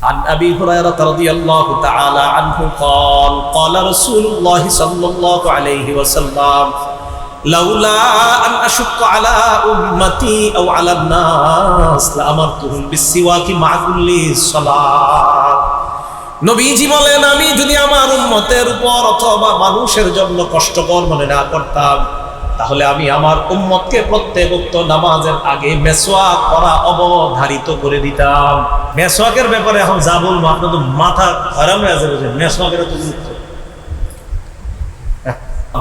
عن ابي هريره رضي الله تعالى عنه قال قال رسول الله صلى الله عليه وسلم لولا ان اشق على امتي او على الناس لامرتهم بالسواك مع كل صلاه নবীজি বলেন আমি যদি আমার উম্মতের উপর অথবা মানুষের জন্য কষ্টকর মনে না করতাম তাহলে আমি আমার উম্মতকে প্রত্যেক উক্ত নামাজের আগে মেসোয়াক করা অবধারিত করে দিতাম। মেসোয়াকের ব্যাপারে এখন যা বলব, আপনার তো মাথা খারাপ হয়ে যাবে মেসোয়াকের তো গুরুত্ব।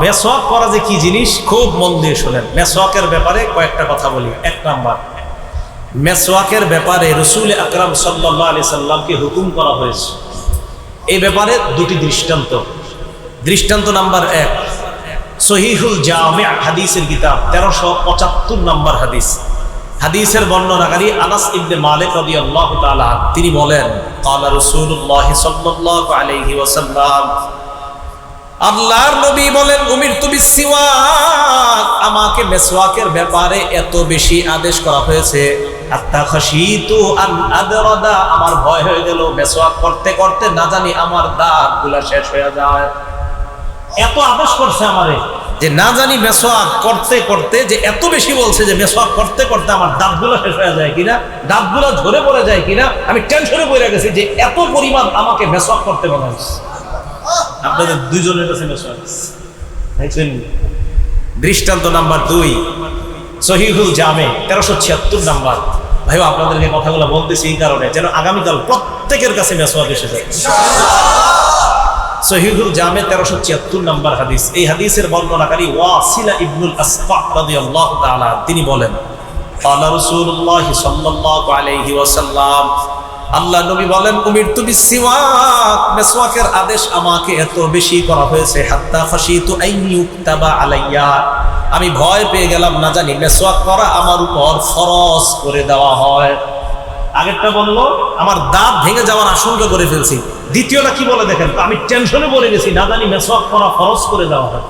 মেসোয়াক করা যে কি জিনিস, খুব মন দিয়ে শোনেন। মেসোয়াকের ব্যাপারে কয়েকটা কথা বলি। এক নাম্বার মেসোয়াকের ব্যাপারে রসুল আকরাম সাল্লাহ আলি সাল্লামকে হুকুম করা হয়েছে। এই ব্যাপারে দুটি দৃষ্টান্ত। দৃষ্টান্ত নাম্বার এক সহিহুল জামে হাদিসের কিতাব তেরোশো পঁচাত্তর নম্বর হাদিস হাদিসের বর্ণনাকারী আনাস ইবনে মালিক রাদিয়াল্লাহু তাআলা তিনি বলেন قال رسول الله صلى الله عليه وسلم আল্লাহর নবী বলেন উমির তুমি সিওয়াক আমাকে মেসওয়াকের ব্যাপারে এত বেশি আদেশ করা হয়েছে আত্মা খাসিতু আন আদরাদা আমার ভয় হয়ে গেল মেসওয়াক করতে করতে না জানি আমার দাঁত গুলা শেষ হয়ে যায় এত আদেশ করছে আমারে যে না জানি মেসওয়াক করতে করতে যে এত বেশি বলছে যে মেসওয়াক করতে করতে আমার দাঁতগুলো শেষ হয়ে যায় কিনা দাঁতগুলো ঝরে পড়ে যায় কিনা আমি টেনশনে পড়ে গেছি যে এত পরিমাণ আমাকে মেসওয়াক করতে বলা হয়েছে। আপনাদের দুইজনের কাছে মেসওয়াক দেখছেন? দৃষ্টান্ত নাম্বার দুই সহিহুল জামে তেরোশো ছিয়াত্তর নাম্বার। ভাই আপনাদেরকে কথাগুলো বলতেছি এই কারণে যেন আগামীকাল প্রত্যেকের কাছে মেসওয়াক এসে যায়। সহিহুল জামে তেরোশো ছিয়াত্তর নম্বর হাদিস এই হাদিসের বর্ণনাকারী ওয়াসিলা ইবনুল আসফা রাদিয়াল্লাহু তাআলা তিনি বলেন قال رسول الله صلى الله عليه وسلم আল্লাহ নবী বলেন উমিরতু বিসিওয়াক মেসওয়াকের আদেশ আমাকে এত বেশি করা হয়েছে হাত্তা খাশিতু আন ইউক্তাবা আলাইয়া আমি ভয় পেয়ে গেলাম না জানি মেসওয়াক করা আমার উপর ফরজ করে দেওয়া হয় আগেরটা বলল, আমার দাঁত ভেঙে যাওয়ার আশঙ্কা করে ফেলছি। দ্বিতীয়টা কি বলে দেখেন? আমি টেনশনে বলে গেছি, না জানি মেসওয়াক করা ফরজ করে দেওয়া হয়।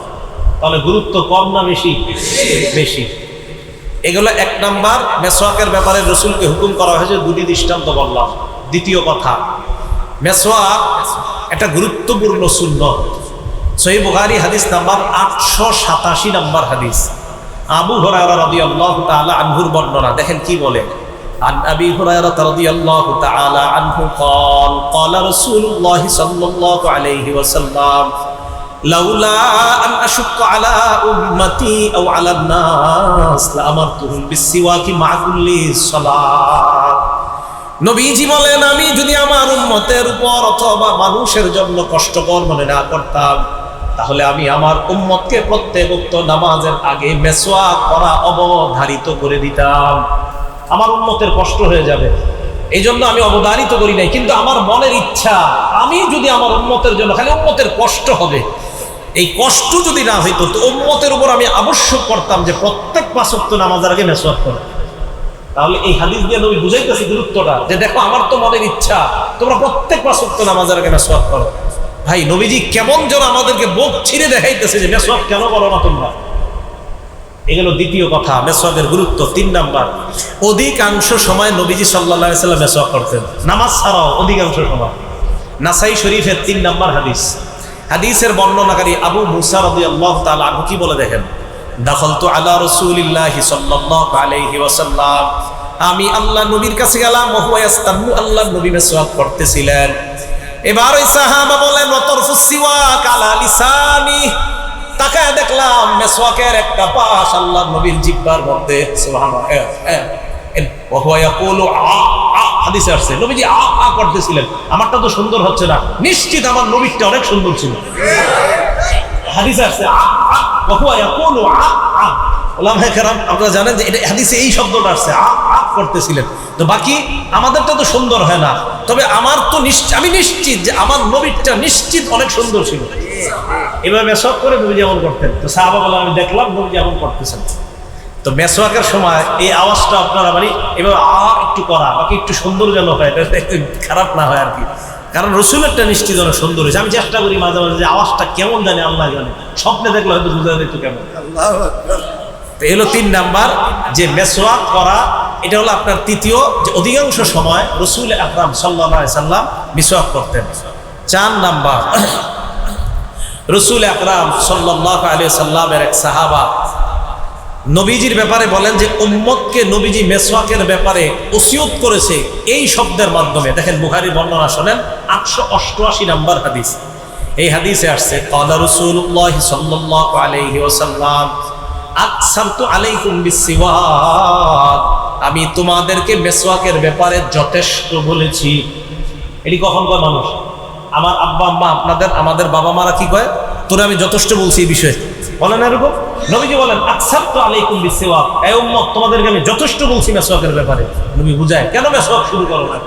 তাহলে গুরুত্ব কম না বেশি? বেশি। এগুলো এক নাম্বার, মেসওয়াকের ব্যাপারে রসুলকে হুকুম করা হয়েছে, দুটি দৃষ্টান্ত বললাম। দ্বিতীয় কথা, মেসওয়াক একটা গুরুত্বপূর্ণ শূন্য সহি বুখারি হাদিস নাম্বার আটশো সাতাশি নাম্বার হাদিস। আবু হরারা রাদিয়াল্লাহু তাআলা আনহুর বর্ণনা, দেখেন কি বলে। عن أبي هريرة رضي الله تعالى عنه قال قال رسول الله صلى الله عليه وسلم لولا أن أشق على أمتي أو على الناس لأمرتهم بالسواك مع كل صلاة নবীজি বলেন আমি যদি আমার উম্মতের উপর অথবা মানুষের জন্য কষ্টকর মনে না করতাম তাহলে আমি আমার উম্মতকে প্রত্যেক উক্ত নামাজের আগে মেসোয়া করা অবধারিত করে দিতাম আমার উন্মতের কষ্ট হয়ে যাবে। এই জন্য আমি অবদানিত করি নাই, কিন্তু আমার মনের ইচ্ছা, আমি যদি আমার উন্মতের জন্য, খালি উন্মতের কষ্ট হবে। এই কষ্ট যদি না হইতো, তো উম্মতের উপর আমি আবশ্যক করতাম যে প্রত্যেক পাঁচক্ত নামাজের আগে মেসওয়াক করে। তাহলে এই হাদিস দিয়ে নবী বুঝাইতেছি গুরুত্বটা যে দেখো, আমার তো মনের ইচ্ছা, তোমরা প্রত্যেক পাঁচক্ত নামাজের আগে মেসওয়াক করো। ভাই, নবীজি কেমন যেন আমাদেরকে বোধ ছিঁড়ে দেখাইতেছে যে মেসওয়াক কেন করো না তোমরা? এগুলো দ্বিতীয় কথা মেসওয়াকের গুরুত্ব, তিন নাম্বার। অধিকাংশ সময় নবীজি সাল্লাহ সাল্লাম মেসওয়াক করতেন। নামাজ ছাড়াও অধিকাংশ সময়। নাসাই শরীফের তিন নাম্বার হাদিস। হাদিসের বর্ণনাকারী আবু মুসা রদি আল্লাহ আনহু কি বলে দেখেন? দাখলতু আলা রাসূলিল্লাহ সাল্লাল্লাহু আলাইহি ওয়াসাল্লাম। আমি আল্লাহ নবীর কাছে গেলাম, ওহুয়া ইস্তানু আল্লাহ নবী মেসওয়াক করতেছিলেন। এবার ওই সাহাবা বলেন তাকায় দেখলাম মেসওয়াকের একটা পাশ আল্লাহ নবীর জিব্বার মধ্যে। হাদিসে আসছে। নবীজি আ আ করতেছিলেন। আমারটা তো সুন্দর হচ্ছে না। নিশ্চিত আমার নবীরটা অনেক সুন্দর ছিল। হাদিসে আসছে আপনারা জানেন যে এটা হাদিসে এই শব্দটা আসছে, আ আ করতেছিলেন। তো বাকি আমাদেরটা তো সুন্দর হয় না। তবে আমার তো আমি নিশ্চিত যে আমার নবীরটা নিশ্চিত অনেক সুন্দর ছিল। এভাবে মেসওয়াক করে নবী যেমন করতেন। তো সাহাবা বলে আমি দেখলাম নবী যেমন করতেছেন। তো মেসওয়াকের সময় এই আওয়াজটা আপনারা মানে এভাবে আ একটু করা বাকি একটু সুন্দর যেন হয় এটা খারাপ না হয় আর কি। কারণ রসুলেরটা নিশ্চিত অনেক সুন্দর হয়েছে। আমি চেষ্টা করি মাঝে মাঝে যে আওয়াজটা কেমন জানে আল্লাহ জানে। স্বপ্নে দেখলে হয়তো বুঝা যেত কেমন। তো এলো তিন নাম্বার যে মেসওয়াক করা এটা হলো আপনার তৃতীয় যে অধিকাংশ সময় রসুল আকরাম সাল্লাহ সাল্লাম মিসওয়াক করতেন। চার নাম্বার রসুল আকরাম সাল্লাহ আলী সাল্লামের এক সাহাবা নবীজির ব্যাপারে বলেন যে, উম্মতকে নবীজি মেসওয়াকের ব্যাপারে ওসিয়ত করেছে এই শব্দের মাধ্যমে। দেখেন বুহারির বর্ণনা শোনেন, আটশো অষ্টআশি নাম্বার হাদিস। এই হাদিসে আসছে, কালা রসুল্লাহ সাল্লাহ আলাইহি ওসাল্লাম আমি তোমাদেরকে মেসওয়াকের ব্যাপারে যথেষ্ট বলেছি। এটি কখন কয় মানুষ? আমার আব্বা আম্মা আপনাদের, আমাদের বাবা মারা কি কয়? তোরা আমি যথেষ্ট বলছি এই বিষয়ে। বলেন এরকম নবীজি বলেন আকসার তো আলাইকুম বিসিওয়াক। এই উম্মত তোমাদেরকে আমি যথেষ্ট বলছি মেসওয়াকের ব্যাপারে। নবী বুঝায় কেন মেসওয়াক শুরু করো না?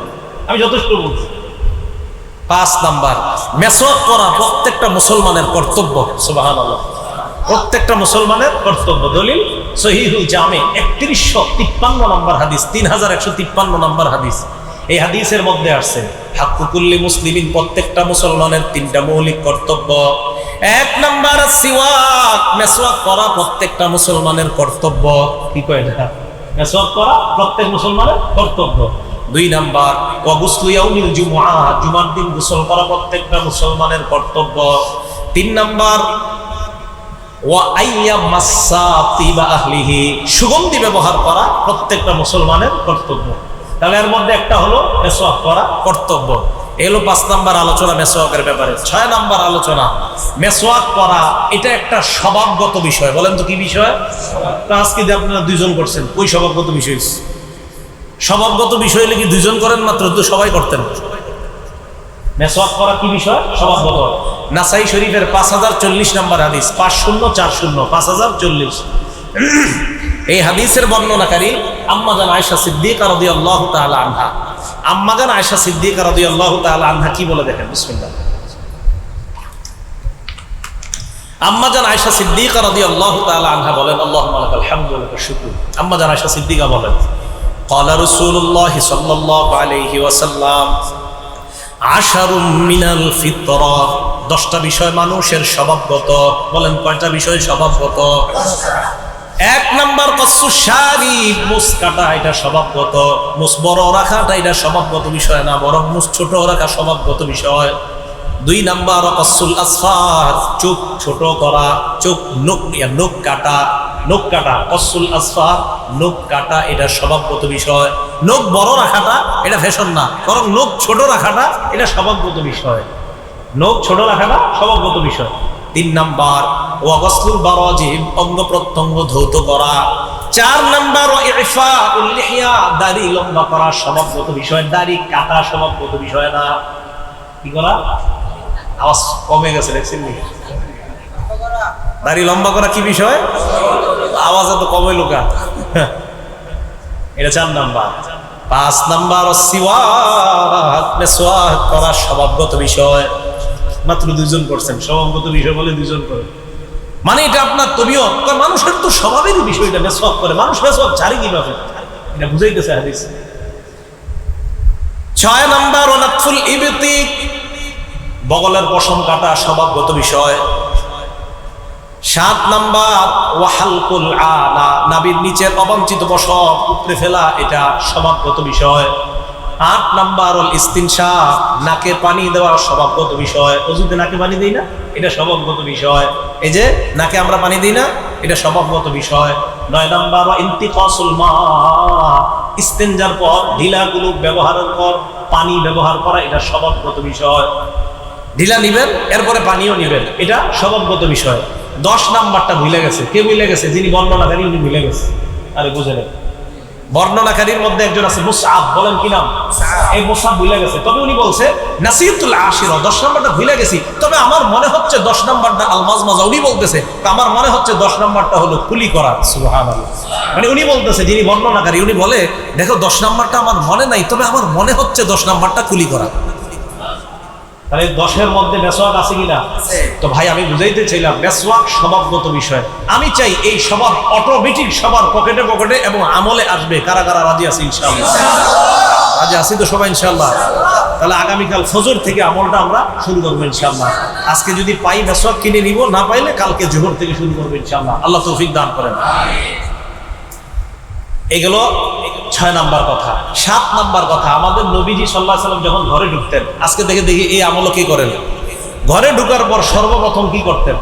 আমি যথেষ্ট বলছি। পাঁচ নাম্বার মেসওয়াক করা প্রত্যেকটা মুসলমানের কর্তব্য। সুবাহান প্রত্যেকটা মুসলমানের কর্তব্য। দলিল সহিহুল জামে একত্রিশশো তিপ্পান্ন নম্বর হাদিস তিন হাজার একশো তিপ্পান্ন নম্বর হাদিস। এই হাদিসের মধ্যে আসছে হাকুকুল্লি মুসলিমিন প্রত্যেকটা মুসলমানের তিনটা মৌলিক কর্তব্য। এক নাম্বার সিওয়াক। মেসওয়াক করা প্রত্যেকটা মুসলমানের কর্তব্য। কি কয় এটা? মেসওয়াক করা প্রত্যেক মুসলমানের কর্তব্য। দুই নাম্বার ওয়াগুসলু ইয়াউমিল জুমআ। জুমার দিন গোসল করা প্রত্যেকটা মুসলমানের কর্তব্য। তিন নাম্বার ওয়া আইয়া মাসা তিবা আহলিহি। সুগন্ধি ব্যবহার করা প্রত্যেকটা মুসলমানের কর্তব্য। তাহলে এর মধ্যে একটা হলো মেসওয়াক করা কর্তব্য। এলো পাঁচ নাম্বার আলোচনা মেসওয়াকের ব্যাপারে, ছয় নাম্বার আলোচনা। মেসওয়াক করা এটা একটা স্বভাবগত বিষয়। বলেন তো কি বিষয়? তো আজকে যে আপনারা দুইজন করছেন ওই স্বভাবগত বিষয়? স্বভাবগত বিষয় হলে কি দুইজন করেন মাত্র? তো সবাই করতেন। মেসওয়াক করা কি বিষয়? স্বভাবগত। নাসাই শরীফের পাঁচ হাজার চল্লিশ নম্বর হাদিস। পাঁচ শূন্য, চার শূন্য, পাঁচ হাজার চল্লিশ। এই হাদিসের বর্ণনাকারী আম্মাজান আয়সা সিদ্দিক তাআলা আনহা। আম্মাজান আয়সা সিদ্দিক রদি আল্লাহ তাআলা আনহা কি বলে দেখেন বিসমিল্লাহ আম্মাজান আয়সা সিদ্দিক রদি আল্লাহ তাআলা আনহা বলেন আল্লাহ মালাকাল হামদু লাকা শুকর আম্মাজান আয়সা সিদ্দিকা বলেন قال رسول الله صلى الله عليه وسلم আশারুম মিনাল ফিতরা দশটা বিষয় মানুষের স্বভাবগত বলেন কয়টা বিষয় স্বভাবগত এক নাম্বার কসু শাড়ি মুস কাটা, এটা স্বভাবগত। মুস বড় রাখাটা এটা স্বভাবগত বিষয় না, বরং মুস ছোট রাখা স্বভাবগত বিষয়। দুই নাম্বার কসুল আসফার, চোখ ছোট করা, চোখ ইয়া নখ কাটা নখ কাটা, কসুল আসফার নখ কাটা, এটা স্বভাবগত বিষয়। নখ বড় রাখাটা, এটা ফ্যাশন না, বরং নখ ছোট রাখাটা, এটা স্বভাবগত বিষয়। নখ ছোট রাখাটা, স্বভাবগত বিষয়। তিন নাম্বার ওয়াগসলুল বারাজিম অঙ্গ প্রত্যঙ্গ ধৌত করা। চার নাম্বার, ও ইফা উল্লিহিয়া দাড়ি লম্বা করা স্বভাবগত বিষয়। দাড়ি কাটা স্বভাবগত বিষয় না। কি করা? আওয়াজ কমে গেছে, দেখছেন দাড়ি লম্বা করা কি বিষয়? আওয়াজ এত কমে লোকা এটা চার নাম্বার। পাঁচ নাম্বার করা স্বভাবগত বিষয়। মাত্র দুজন করছেন, স্বভাবগত বিষয় বলে দুজন করে। মানে এটা আপনার তবিও মানুষের তো স্বভাবেরই বিষয় এটা মেসওয়াক করে মানুষ মেসওয়াক ছাড়ি কীভাবে? এটা বুঝাইতেছে হাদিস। ছয় নাম্বার অনাথুল ইবতিক, বগলের পশম কাটা স্বভাবগত বিষয়। সাত নাম্বার, ওয়াহালকুল আলা, নাবির নিচের অবাঞ্ছিত পশম উপরে ফেলা, এটা স্বভাবগত বিষয়। আট নাম্বার হল ইস্তিনশা। নাকে পানি দেওয়া স্বভাবগত বিষয়। অজুতে নাকে পানি দিই না, এটা স্বভাবগত বিষয়। এই যে, নাকে আমরা পানি দিই না, এটা স্বভাবগত বিষয়। নয় নাম্বার ইন্তিকাসুল মা। ইস্তেঞ্জার পর ঢিলাগুলো ব্যবহারের পর পানি ব্যবহার করা, এটা স্বভাবগত বিষয়। ঢিলা নিবেন, এরপরে পানিও নিবেন, এটা স্বভাবগত বিষয়। দশ নাম্বারটা ভুলে গেছে। কে ভুলে গেছে? যিনি বর্ণনাকারী উনি ভুলে গেছে। আরে বুঝে নেন। বর্ণনাকারীর মধ্যে একজন আছে মুসাব বলেন কি নাম? এই মুসাব ভুলে গেছে। তবে উনি বলছে নাসিরুল আশির দশ নাম্বারটা ভুলে গেছি। তবে আমার মনে হচ্ছে দশ নম্বরটা আলমাজ মাজা উনি বলতেছে আমার মনে হচ্ছে দশ নম্বরটা হলো কুলি করা। সুহান মানে উনি বলতেছে যিনি বর্ণনাকারী উনি বলে দেখো দশ নাম্বারটা আমার মনে নাই তবে আমার মনে হচ্ছে দশ নম্বরটা কুলি করা। তাহলে দশের মধ্যে মেসওয়াক আছে কিনা? তো ভাই আমি বুঝাইতে চাইলাম মেসওয়াক স্বভাবগত বিষয়। আমি চাই এই স্বভাব অটোমেটিক সবার পকেটে পকেটে এবং আমলে আসবে। কারা কারা রাজি আছে ইনশাআল্লাহ? রাজি আছি তো সবাই ইনশাআল্লাহ? তাহলে আগামীকাল ফজর থেকে আমলটা আমরা শুরু করব ইনশাআল্লাহ। আজকে যদি পাই মেসওয়াক কিনে নিব না পাইলে কালকে জোহর থেকে শুরু করব ইনশাআল্লাহ। আল্লাহ তৌফিক দান করেন। এগুলো ছয় নাম্বার কথা, সাত নাম্বার কথা, আমাদের নবীজি সাল্লাহ সাল্লাম যখন ঘরে ঢুকতেন, আজকে দেখে দেখি এই আমলও কি করেন? ঘরে ঢুকার পর সর্বপ্রথম কি করতেন?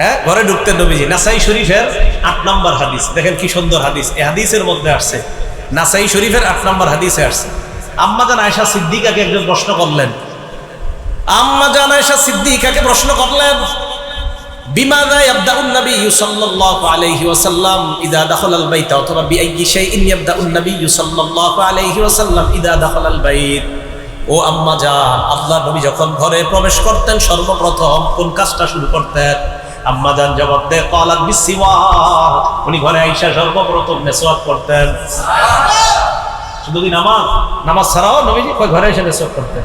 হ্যাঁ ঘরে ঢুকতেন নবীজি। নাসাই শরীফের আট নাম্বার হাদিস, দেখেন কি সুন্দর হাদিস, এই হাদিসের মধ্যে আসছে, নাসাই শরীফের আট নাম্বার হাদিসে আসছে, আম্মা জান আয়সা সিদ্দিকাকে একজন প্রশ্ন করলেন, আম্মা জান আয়সা সিদ্দিকাকে প্রশ্ন করলেন বিমাদা ইয়াবদাউন নবী সাল্লাল্লাহু আলাইহি ওয়াসাল্লাম, ইদা দাখালাল বাইত, অথবা বিআইয়ি শাইইন ইয়াবদাউন নবী সাল্লাল্লাহু আলাইহি ওয়াসাল্লাম, ইদা দাখালাল বাইত। ও আম্মা আল্লাহ নবী যখন ঘরে প্রবেশ করতেন, সর্বপ্রথম কোন কাজটা শুরু করতেন? আম্মা জান জবাব দেয়, কালাত বিসিওয়াক উনি ঘরে আইসা সর্বপ্রথম মেসওয়াক করতেন। শুধু কি নামাজ? নামাজ ছাড়াও নবীজি ঘরে এসে মেসওয়াক করতেন।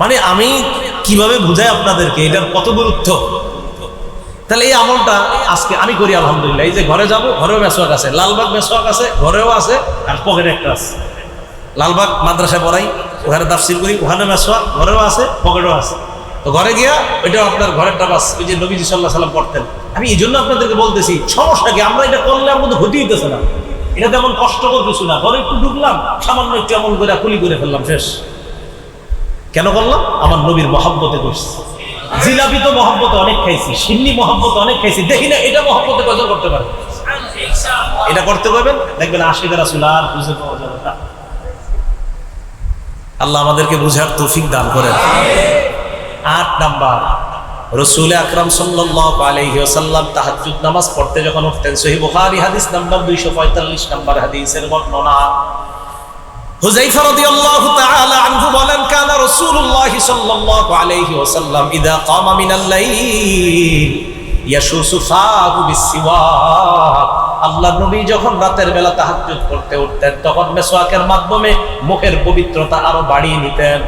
মানে আমি কীভাবে বুঝাই আপনাদেরকে, এটার কত গুরুত্ব? তাহলে এই আমলটা আজকে আমি করি, আলহামদুলিল্লাহ। এই যে ঘরে যাব, ঘরেও মেসোয়াক আছে। লালবাগ মেসোয়াক আছে, ঘরেও আছে, আর পকেটে একটা আছে। লালবাগ মাদ্রাসায় পড়াই, ওখানে তাফসিল করি, ওখানে মেসোয়াক ঘরেও আছে, পকেটেও আছে। তো ঘরে গিয়া ওইটাও আপনার ঘরের টাবাস ওই যে নবীজি সাল্লাহ সাল্লাম পড়তেন। আমি এই জন্য আপনাদেরকে বলতেছি, সমস্যা কি? আমরা এটা করলে আমার মধ্যে ক্ষতি হইতেছে না। এটা তেমন কষ্টকর কিছু না। ঘরে একটু ঢুকলাম, সামান্য একটু এমন করে, কুলি করে ফেললাম, শেষ। কেন করলাম? আমার নবীর মহাব্বতে করছি জিলাপি তো মহব্বতে অনেক খাইছি, সিন্নি মহব্বতে অনেক খাইছি। দেখি না, এটা মহব্বতে কজন করতে পারে? এটা করতে পারবেন? দেখবেন আশিক রাসুল আর বুঝে পাওয়া যাবে না। আল্লাহ আমাদেরকে বুঝার তৌফিক দান করেন। আট নাম্বার, রসুল আকরাম ওয়াসাল্লাম তাহাজ্জুদ নামাজ পড়তে যখন উঠতেন, সহিহ বুখারী হাদিস নাম্বার 245 নাম্বার হাদিসের বর্ণনা। হুজাইফা রাদিয়াল্লাহু তাআলা আনহু বলেন, কানা রাসূলুল্লাহ সাল্লাল্লাহু আলাইহি ওয়াসাল্লাম ইদা আল্লাহ নবী যখন রাতের বেলা তাহাজ্জুদ করতে উঠতেন, তখন মেসওয়াকের মাধ্যমে মুখের পবিত্রতা আরও বাড়িয়ে নিতেন।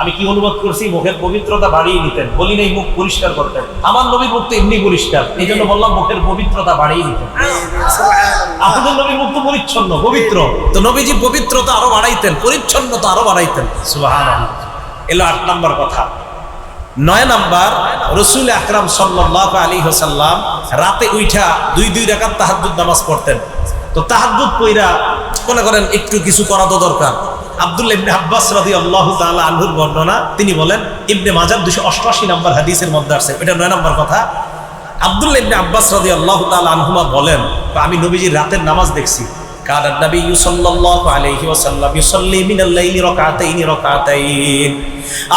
আমি কি অনুবাদ করছি? মুখের পবিত্রতা বাড়িয়ে নিতেন। বলি নাই, মুখ পরিষ্কার করতেন। আমার নবীর মুখ তো এমনি পরিষ্কার। এই জন্য বললাম, মুখের পবিত্রতা বাড়িয়ে নিতেন। আপনাদের পরিচ্ছন্ন পবিত্র। তো নবীজি পবিত্রতা আরও বাড়াইতেন পরিচ্ছন্নতা আরও বাড়াইতেন। সুবহান এলো আট নম্বর কথা। নয় নাম্বার রসুল আকরাম সাল্লাহ আলী হোসাল্লাম রাতে উইঠা দুই দুই রাকাত তাহাজ্জুদ নামাজ পড়তেন। তো তাহাজ্জুদ পইরা মনে করেন একটু কিছু করা তো দরকার। আব্দুল্লাহ ইবনে আব্বাস রাদি আল্লাহ তাআলা আনহুর বর্ণনা তিনি বলেন ইবনে মাজার দুশো অষ্টআশি নম্বর হাদিসের মধ্যে আসছে। এটা নয় নম্বর কথা। আব্দুল্লাহ আব্বাস রাদি আল্লাহ আনহুমা বলেন আমি নবীজির রাতের নামাজ দেখছি। ইউসাল্লি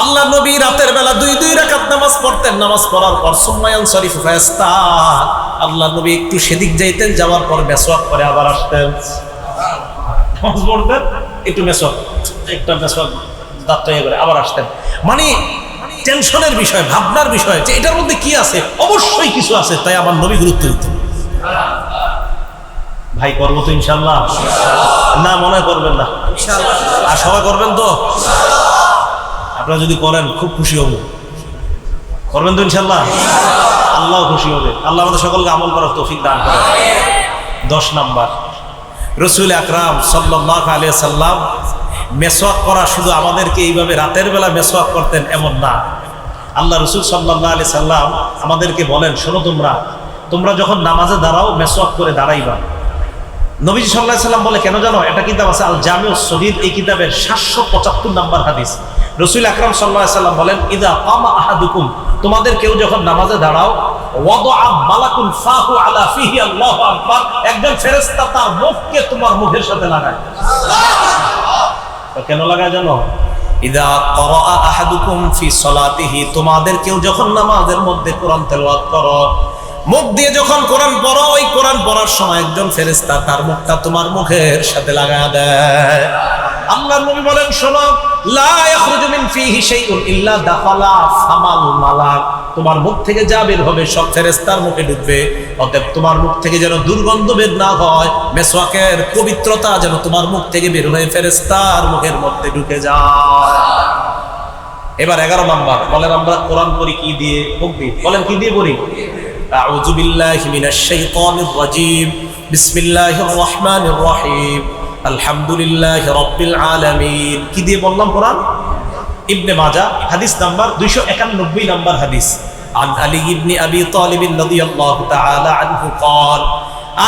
আল্লাহ নবী রাতের বেলা দুই দুই নামাজ পড়তেন। নামাজ পড়ার পর আল্লাহ নবী একটু সেদিক যাইতেন, যাওয়ার পর মেসওয়াক করে আবার আসতেন। পড়তেন, একটু মেসওয়াক, একটা মেসওয়াক দাঁত করে আবার আসতেন। মানে টেনশনের বিষয় ভাবনার বিষয় যে এটার মধ্যে কি আছে? অবশ্যই কিছু আছে তাই আমার নবী গুরুত্ব দিতেন ভাই করব তো ইনশাল্লাহ না মনে করবেন না। আর সবাই করবেন তো? আপনারা যদি করেন খুব খুশি হব। করবেন তো ইনশাল্লাহ আল্লাহ খুশি হবে। আল্লাহ আমাদের সকলকে আমল করার তৌফিক দান করে দশ নাম্বার। রসুল আকরাম সাল্লাহ আলিয়া সাল্লাম মেসওয়াক করা শুধু আমাদেরকে এইভাবে রাতের বেলা মেসওয়াক করতেন এমন না। আল্লাহ রসুল সাল্লাহ আলি সাল্লাম আমাদেরকে বলেন, শোনো তোমরা তোমরা যখন নামাজে দাঁড়াও, মেসওয়াক করে দাঁড়াইবা। নবীজি সাল্লাহ সাল্লাম বলে, কেন জানো, এটা কিতাব আছে আল জামিউ সহিদ এই কিতাবের সাতশো পঁচাত্তর নাম্বার হাদিস। রসুল আকরাম সাল্লাহ সাল্লাম বলেন, ইদা কামা আহাদুকুম, তোমাদের কেউ যখন নামাজে দাঁড়াও একজন ফেরেস্তা তার মুখকে তোমার মুখের সাথে লাগায়। কেন লাগায় জানো? তোমাদের কেউ যখন নামাজের মধ্যে কোরআন তেলাওয়াত করো, মুখ দিয়ে যখন কোরআন পড়ো, ওই কোরআন পড়ার সময় একজন ফেরেস্তা তার মুখটা তোমার মুখের সাথে লাগা দেয়। আল্লাহ নবী বলেন, শোনো, লা ইয়াখরুজু মিন ফিহি শাইউন ইল্লা দাখালা ফামাল মালাক। তোমার মুখ থেকে যা বের হবে সব ফেরেস্তার মুখে ঢুকবে অতএব তোমার মুখ থেকে যেন দুর্গন্ধ বের না হয় মেসওয়াকের পবিত্রতা যেন তোমার মুখ থেকে বের হয়ে ফেরেস্তার মুখের মধ্যে ঢুকে যায় এবার এগারো নাম্বার বলেন আমরা কোরআন পড়ি কি দিয়ে মুখ দিয়ে বলেন কি দিয়ে পড়ি أعوذ بالله من الشيطان الرجيم بسم الله الرحمن الرحيم الحمد لله رب العالمين কি দিয়ে বললাম কোরআন ইবনে মাজা হাদিস নাম্বার 291 নাম্বার হাদিস عن علي بن ابي طالب رضي الله تعالى عنه قال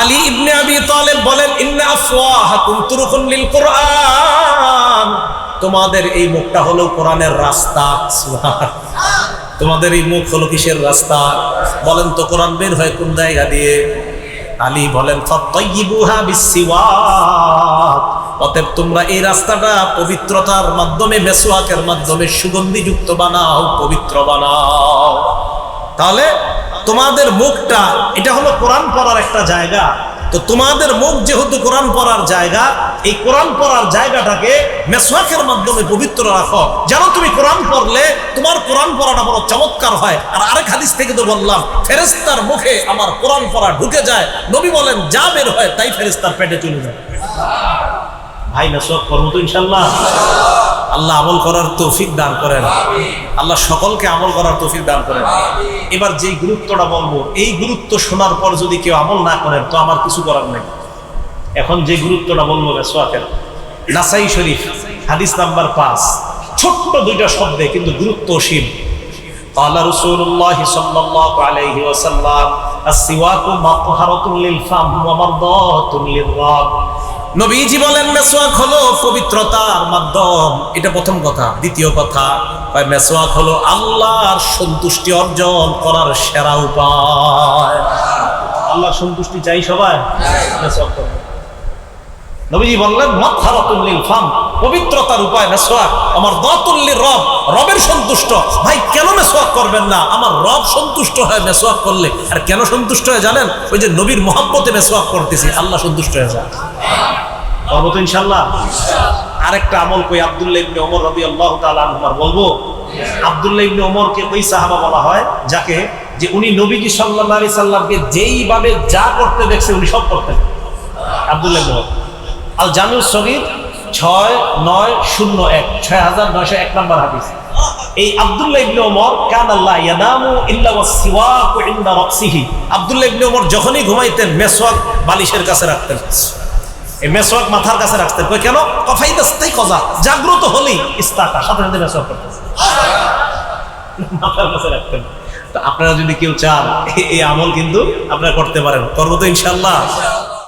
আলী ইবনে আবি তালেব বলেন ইন্না আফওয়াহাকুম তুরুকুন লিল কুরআন তোমাদের এই মুখটা হলো কোরআনের রাস্তা সুবহান। তোমাদের এই মুখ হলো কিসের রাস্তা বলেন তো কোরআন বের হয় কোন জায়গা দিয়ে আলী বলেন ফাত্তাইয়িবুহা বিসসিওয়াক অতএব তোমরা এই রাস্তাটা পবিত্রতার মাধ্যমে মেসওয়াকের মাধ্যমে সুগন্ধিযুক্ত বানাও, পবিত্র বানাও। তাহলে তোমাদের মুখটা, এটা হলো কোরআন পড়ার একটা জায়গা। তো তোমাদের মুখ যেহেতু কোরআন পড়ার জায়গা, এই কোরআন পড়ার জায়গাটাকে মেসোয়াকের মাধ্যমে পবিত্র রাখো। যেন তুমি কোরআন পড়লে, তোমার কোরআন পড়াটা বড় চমৎকার হয়। আর আরেক হাদিস থেকে তো বললাম ফেরেস্তার মুখে আমার কোরআন পড়া ঢুকে যায়। নবী বলেন, যা বের হয়, তাই ফেরেস্তার পেটে চলে যায়। ভাই না সব করব তো ইনশাল্লাহ আল্লাহ আমল করার তৌফিক দান করেন। আল্লাহ সকলকে আমল করার তৌফিক দান করেন। এবার যেই গুরুত্বটা বলব, এই গুরুত্ব শোনার পর যদি কেউ আমল না করেন, তো আমার কিছু করার নেই। এখন যে গুরুত্বটা বলব সোয়াকের নাসাই শরীফ, হাদিস নাম্বার পাঁচ। ছোট্ট দুইটা শব্দে, কিন্তু গুরুত্ব অসীম আল্লাহ রসুল্লাহ সাল্লাহ আলাইহি ওসাল্লাম আসিওয়াকু মাতহারাতুন লিল ফাম ওয়া মারদাতুন লিররাব নবীজি বলেন মেসোয়াক হলো পবিত্রতার মাধ্যম। এটা প্রথম কথা। দ্বিতীয় কথা মেসোয়াক হলো আল্লাহর সন্তুষ্টি অর্জন করার সেরা উপায়। আল্লাহ সন্তুষ্টি চাই সবাই? মেসোয়াক করবে নবীজি বললেন মত হারাতুল ফাম পবিত্রতার উপায় মেসোয়াক। আমার দাতুল্লির রব, রবের সন্তুষ্ট। ভাই, কেন মেসোয়াক করবেন না? আমার রব সন্তুষ্ট হয় মেসোয়াক করলে। আর কেন সন্তুষ্ট হয়ে জানেন? ওই যে নবীর মহাব্বতে মেসোয়াক করতেছি। আল্লাহ সন্তুষ্ট হয়ে যায় করব তো ইনশাল্লাহ আরেকটা আমল কই আব্দুল্লাহ ইবনে ওমর রাদিয়াল্লাহু তাআলা আনহুমার বলব? আব্দুল্লাহ ইবনে ওমরকে ওই সাহাবা বলা হয়, যাকে যে উনি নবীজি সাল্লাল্লাহু আলাইহি সাল্লামকে যেইভাবে যা করতে দেখছে উনি সব করতেন। আব্দুল্লাহ ইবনে আল জামিউস সগীর ছয় নয় শূন্য এক। ছয় হাজার যখনই ঘুমাইতেন, মেসওয়াক বালিশের কাছে রাখতেন। এই মেসওয়াক মাথার কাছে রাখতেন। কেন? কফাই দাস্তাই কজা, জাগ্রত হলেই ইস্তাকা সাথে সাথে মেসওয়াক করতেন মাথার কাছে রাখতেন। আপনারা যদি কেউ চান এই আমল কিন্তু আপনারা করতে পারেন। করব তো ইনশাল্লাহ